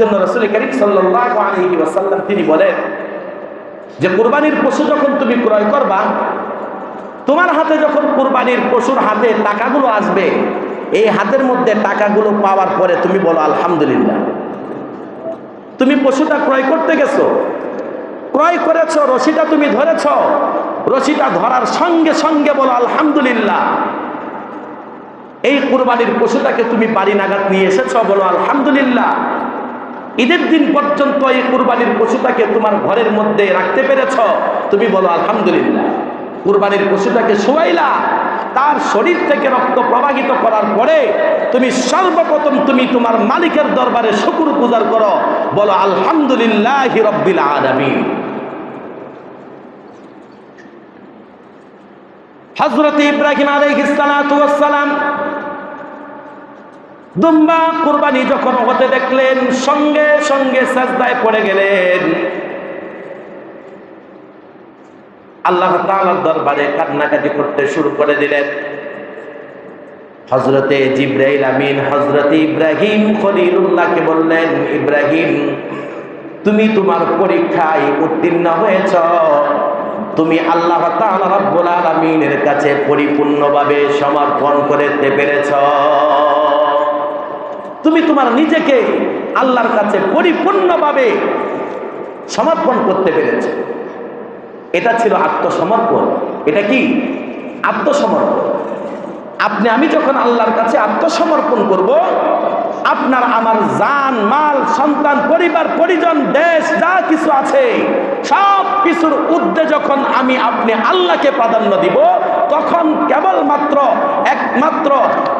জন্য রসুল করিম ওয়াসাল্লাম তিনি বলেন যে কুরবানির পশু যখন তুমি ক্রয় করবা, তোমার হাতে যখন কুরবানির পশুর হাতে টাকাগুলো আসবে, এই হাতের মধ্যে টাকাগুলো পাওয়ার পরে তুমি বলো, আলহামদুলিল্লাহ। তুমি পশুটা ক্রয় করতে গেছো, ক্রয় করেছ, রশিটা তুমি ধরেছ, রশিটা ধরার সঙ্গে সঙ্গে বলো, আলহামদুলিল্লাহ। এই কুরবানির পশুটাকে তুমি বাড়ি নাগাদ নিয়ে এসেছ, বলো, আলহামদুলিল্লাহ। ঈদের দিন পর্যন্ত এই কুরবানির পশুটাকে তোমার ঘরের মধ্যে রাখতে পেরেছ? তুমি বলো, আলহামদুলিল্লাহ। কুরবানির পশুটাকে শোয়াইলা, তার শরীর থেকে রক্ত প্রবাহিত করার পরে তুমি সর্বপ্রথম তুমি তোমার মালিকের দরবারে শুকুর পূজার করো, বলো, আলহামদুলিল্লাহ রব্বিল আলামিন। হজরত ইব্রাহিম আলাইহিসসালাম দুম্বা কুরবানি যখন হতে দেখলেন, সঙ্গে সঙ্গে সাজদায় পড়ে গেলেন। আল্লাহ দরবারে কান্নাকাটি করতে শুরু করে দিলেন। হজরতে জিব্রাইল আমিন হজরতে ইব্রাহিম খলিলুল্লাহকে বললেন, ইব্রাহিম, তুমি তোমার পরীক্ষায় উত্তীর্ণ হয়েছ। তুমি আল্লাহ তাআলা রাব্বুল আলামিনের কাছে পরিপূর্ণভাবে সমর্পণ করতে পেরেছ। তুমি তোমার নিজেকে আল্লাহর কাছে পরিপূর্ণভাবে সমর্পণ করতে পেরেছ। এটা ছিল আত্মসমর্পণ। এটা কি? আত্মসমর্পণ। আপনি, আমি যখন আল্লাহর কাছে আত্মসমর্পণ করব, আপনার আমার জান, মাল, সন্তান, পরিবার, পরিজন, দেশ, যা কিছু আছে সব কিছুর উদ্দে যখন আমি আপনি আল্লাহকে প্রাধান্য দিব তখন কেবলমাত্র, একমাত্র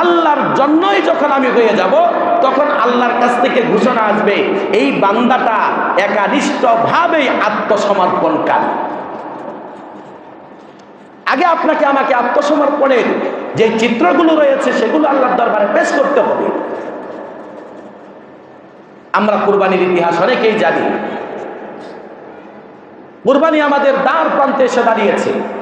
আল্লাহর জন্যই যখন আমি হয়ে যাব, তখন আল্লাহর কাছ থেকে ঘোষণা আসবে, এই বান্দাটা একানিষ্ঠভাবেই আত্মসমর্পণকারী। আগে আপনাকে আমাকে আত্মসমর্পণের যে চিত্রগুলো রয়েছে, সেগুলো আল্লাহর দরবারে পেশ করতে হবে। আমরা কুরবানির ইতিহাস অনেকেই জানি। কুরবানি আমাদের দ্বার প্রান্তে এসে দাঁড়িয়েছে।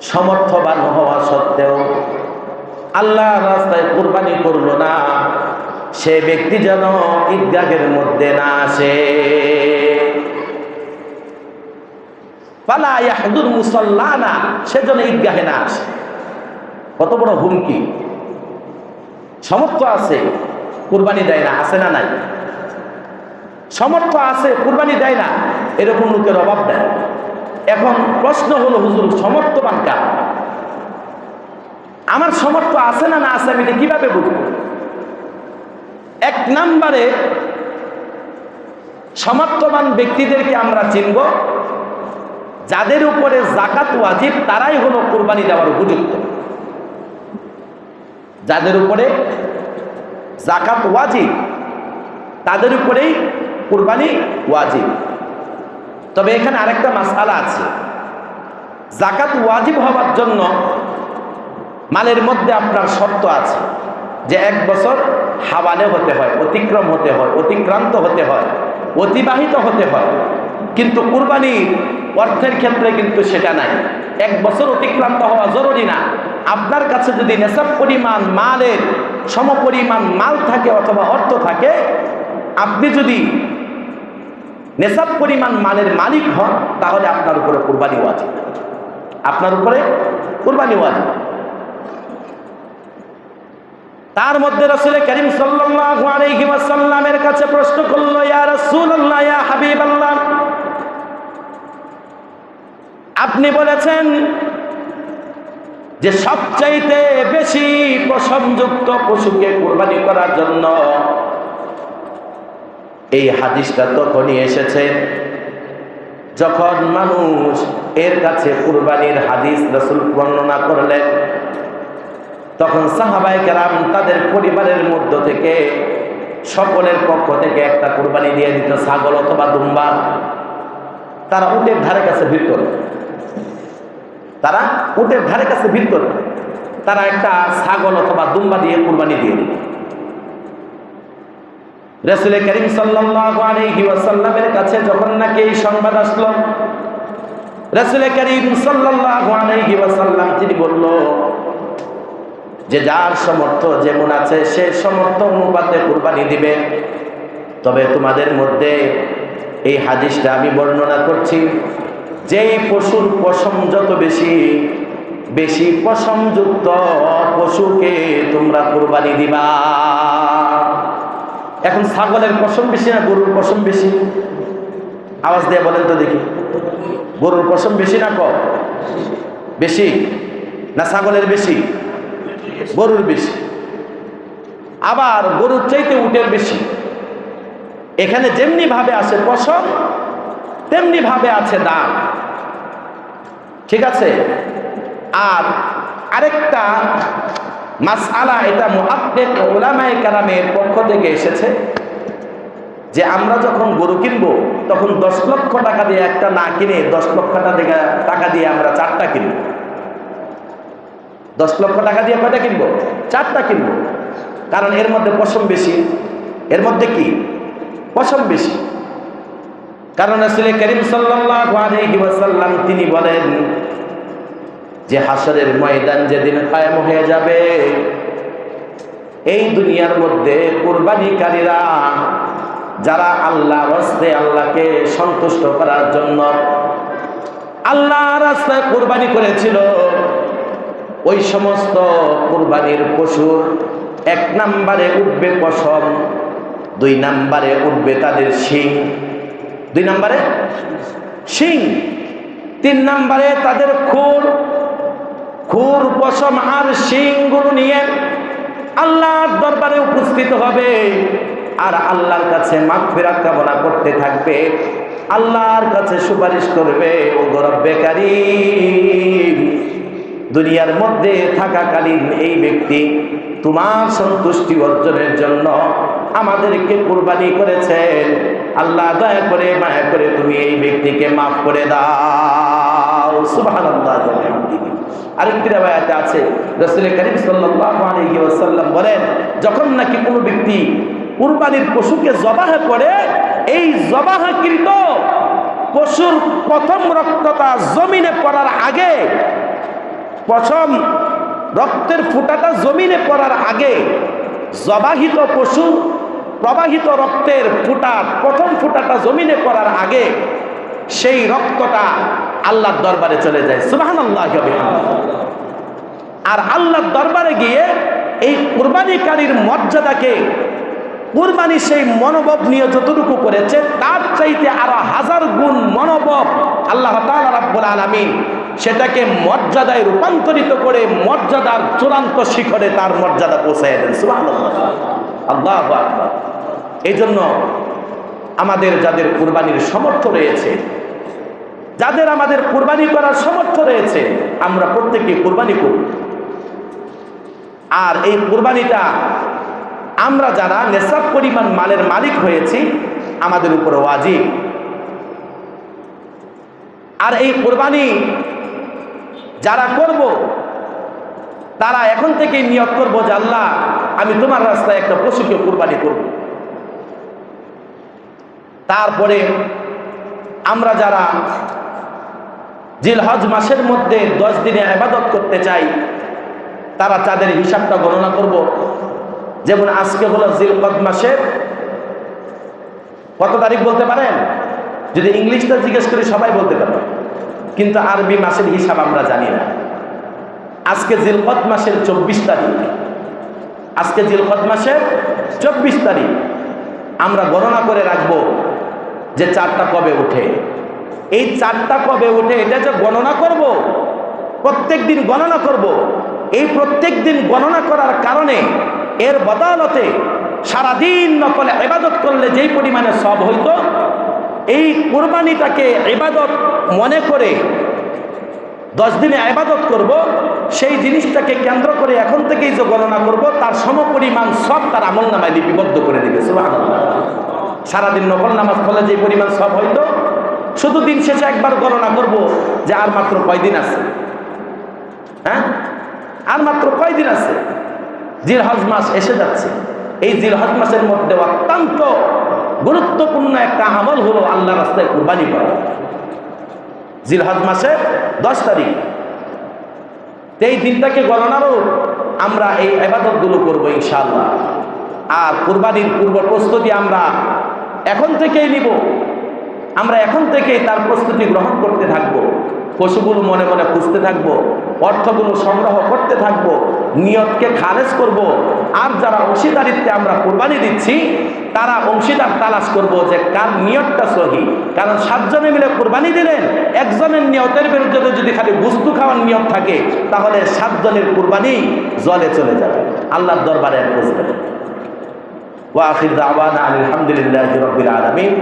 সমর্থবান হওয়া সত্ত্বেও আল্লাহ রাস্তায় কোরবানি করল না। সে ব্যক্তি যেন ঈদগাহের মধ্যে না আসে। পালা ইয়াহদুর মুসল্লানা সেজন্য ঈদগাহে না আসে। কত বড় হুমকি। সমর্থ আছে, কুরবানি দেয় না, আছে না নাই? সমর্থ আছে, কুরবানি দেয় না, এরকম লোকের অভাব দেয় এখন প্রশ্ন হলো, হুজুর, সমর্থবান কার? আমার সমর্থ আছে না না আছে, আমি কীভাবে বুঝব? এক নাম্বারে, সমর্থবান ব্যক্তিদেরকে আমরা চিনব, যাদের উপরে জাকাত ওয়াজিব, তারাই হলো কোরবানি দেওয়ার উপযুক্ত। যাদের উপরে জাকাত ওয়াজিব, তাদের উপরেই কোরবানি ওয়াজিব। তবে এখানে আরেকটা মাসালা আছে। জাকাত ওয়াজিব হওয়ার জন্য মালের মধ্যে আপনার শর্ত আছে যে এক বছর হাওয়ালে হতে হয়, অতিক্রম হতে হয়, অতিক্রান্ত হতে হয়, অতিবাহিত হতে হয়। কিন্তু কুরবানি অর্থের ক্ষেত্রে কিন্তু সেটা নাই। এক বছর অতিক্রান্ত হওয়া জরুরি না। আপনার কাছে যদি নেশাব পরিমাণ মালের সমপরিমাণ মাল থাকে অথবা অর্থ থাকে, আপনি যদি নেশাব পরিমাণ মালের মালিক হন, তাহলে আপনার উপরে কোরবানি ওয়াজিব। আপনার উপরে কোরবানি ওয়াজিব। তার মধ্যে রসুল করিম ওয়াসাল্লামের কাছে প্রশ্ন করল আপনি বলেছেন যে সবচাইতে বেশি প্রসংযুক্ত পশুকে কোরবানি করার জন্য এই হাদিসটা তখনই এসেছে যখন মানুষ এর কাছে কুরবানির হাদিস রসুল বর্ণনা করলেন, তখন সাহাবাই কেরাম তাদের পরিবারের মধ্য থেকে সকলের পক্ষ থেকে একটা কোরবানি দিয়ে দিত, ছাগল অথবা দুম্বা। তারা উটের ধারে কাছে ভিড় করে তারা উটের ধারে কাছে ভিড় করে তারা একটা ছাগল অথবা দুম্বা দিয়ে কোরবানি দিয়ে দিত। রসুল করিম ওয়াসাল্লামের কাছে যখন নাকি এই সংবাদ আসলো, রসুল করিম ওয়াসাল্লাম তিনি বলল, যে যার সমর্থ যেমন আছে, সে সমর্থ অনুপাতে কুরবানি দিবে। তবে তোমাদের মধ্যে এই হাদিসটা আমি বর্ণনা করছি, যেই পশুর পশম যত বেশি বেশি পশমযুক্ত পশুকে তোমরা কুরবানি দিবা। এখন ছাগলের পশম বেশি না গরুর পশম বেশি? আওয়াজ দিয়ে বলেন তো দেখি। গরুর পশম বেশি না ক বেশি? না ছাগলের বেশি? গরুর বেশি। আবার গরুর চাইতে উটের বেশি। এখানে যেমনি ভাবে আছে পশম, তেমনি ভাবে আছে দাম ঠিক আছে? আর আরেকটা মাসআলা এটা মুআক্কিক উলামায়ে কারামের পক্ষ থেকে এসেছে যে আমরা যখন গরু কিনবো, তখন দশ লক্ষ টাকা দিয়ে একটা না কিনে দশ লক্ষ টাকা টাকা দিয়ে আমরা চারটা কিনবো। দশ লক্ষ টাকা দিয়ে কয়টা কিনবো? চারটা কিনবো। কারণ এর মধ্যে পশম বেশি। এর মধ্যে কি? পশম বেশি। কারণ আসলে করিম সাল্লাল্লাহু আলাইহি ওয়াসাল্লাম তিনি বলেন যে হাসরের ময়দান যেদিন কায়েম হয়ে যাবে, এই দুনিয়ার মধ্যে কুরবানিকারীরা, যারা আল্লাহ রাস্তায় আল্লাহকে সন্তুষ্ট করার জন্য আল্লাহ রাস্তায় কোরবানি করেছিল, ওই সমস্ত কোরবানির পশুর এক নাম্বারে উঠবে পশম, দুই নাম্বারে উঠবে তাদের শিং, দুই নাম্বারে শিং, তিন নাম্বারে তাদের খুর খুর পশম আর শিংগুলো নিয়ে আল্লাহর দরবারে উপস্থিত হবে। আর আল্লাহর কাছে মাগফিরাত কামনা করতে থাকবে। আল্লাহর কাছে সুপারিশ করবে ও গরব বেকারী দুনিয়ার মধ্যে থাকাকালীন এই ব্যক্তি তোমার সন্তুষ্টি অর্জনের জন্য আমাদেরকে কোরবানি করেছেন। আল্লাহ দয়া করে, মায়া করে তুমি এই ব্যক্তিকে মাফ করে দাও। সুবহানাল্লাহ। আরেকটি রেবায়াতে আছে রাসূল করিম ওয়াসাল্লাম বলেন, যখন নাকি কোনো ব্যক্তি কুরবানির পশুকে জবাহ করে, এই জবাহকৃত পশুর প্রথম রক্তটা জমিনে পড়ার আগে, প্রথম রক্তের ফুটাটা জমিনে পড়ার আগে জবাহিত পশু প্রবাহিত রক্তের ফুটা, প্রথম ফুটাটা জমিনে পড়ার আগে সেই রক্তটা আল্লাহর দরবারে চলে যায়। সুবাহান আল্লাহ আর আল্লাহর দরবারে গিয়ে এই কুরবানিকারীর মর্যাদাকে, কুরবানি সেই মনোভাব নিয়ে যতটুকু করেছে, তার চাইতে আরও হাজার গুণ মনোভাব আল্লাহ রাব্বুল আলামিন সেটাকে মর্যাদায় রূপান্তরিত করে মর্যাদার চূড়ান্ত শিখরে তার মর্যাদা পৌঁছায় দেন। আল্লাহু এই জন্য আমাদের যাদের কুরবানির সমর্থ রয়েছে, যাদের আমাদের কুরবানি করার সমর্থ রয়েছে, আমরা প্রত্যেকে কুরবানি করব। আর এই কুরবানিটা আমরা যারা নেশাব পরিমাণ মালের মালিক হয়েছি, আমাদের উপর ওয়াজিব। আর এই কোরবানি যারা করব, তারা এখন থেকেই নিয়োগ করব যে, আল্লাহ, আমি তোমার রাস্তায় একটা পশুকে কোরবানি করব। তারপরে আমরা যারা জিল হজ মাসের মধ্যে দশ দিনে আবাদত করতে চাই তারা তাদের হিসাবটা গণনা করব। যেমন আজকে হলো জিলকদ মাসের কত তারিখ বলতে পারেন? যদি ইংলিশটা জিজ্ঞেস করি সবাই বলতে পারবে। কিন্তু আরবি মাসের হিসাব আমরা জানি না। আজকে জিলকদ মাসের চব্বিশ তারিখ। আজকে জিলকদ মাসের চব্বিশ তারিখ। আমরা গণনা করে রাখব যে চারটা কবে উঠে। এই চারটা কবে উঠে এটা যে গণনা করব প্রত্যেক দিন গণনা করব এই প্রত্যেক দিন গণনা করার কারণে এর বদালতে সারাদিন নকলে ইবাদত করলে যেই পরিমাণে সব হইতো, এই কোরবানিটাকে ইবাদত মনে করে দশ দিনে আবাদত করব, সেই জিনিসটাকে কেন্দ্র করে এখন থেকেই যে গণনা করব, তার সমপরিমাণ সব তার আমল নামায় লিপিবদ্ধ করে দিবে সারাদিন নকল নামাজ ফলে যে পরিমাণ সব হয়তো শুধু দিন শেষে একবার গণনা করব যে আর মাত্র কয়দিন আছে? হ্যাঁ? আর মাত্র কয়দিন আছে? জিলহজ মাস এসে যাচ্ছে। এই জিলহজ মাসের মধ্যে অত্যন্ত গুরুত্বপূর্ণ একটা আমল হলো আল্লাহ রাস্তায় কুরবানি করা। জিলহজ মাসে দশ তারিখ। এই দিনটাকে গণনারও আমরা এই আবাদতগুলো করব ইনশাআল্লাহ। আর কুরবানির পূর্ব প্রস্তুতি আমরা এখন থেকেই নিব। আমরা এখন থেকেই তার প্রস্তুতি গ্রহণ করতে থাকব। পশুগুলো মনে মনে খুঁজতে থাকব, অর্থগুলো সংগ্রহ করতে থাকব, নিয়তকে খারেজ করব। আর যারা অংশীদারিত্বে আমরা কোরবানি দিচ্ছি, তারা অংশীদার তালাশ করব যে কার নিয়তটা সহি। কারণ সাতজনে মিলে কোরবানি দিলেন, একজনের নিয়তের বিরুদ্ধে যদি খালি বুস্তু খাওয়ার নিয়ত থাকে, তাহলে সাতজনের কোরবানি জলে চলে যাবে। আল্লাহর দরবারে আর খুঁজবেন ওয়া আখির দাওয়ানা আলহামদুলিল্লাহি রাব্বিল আলামিন।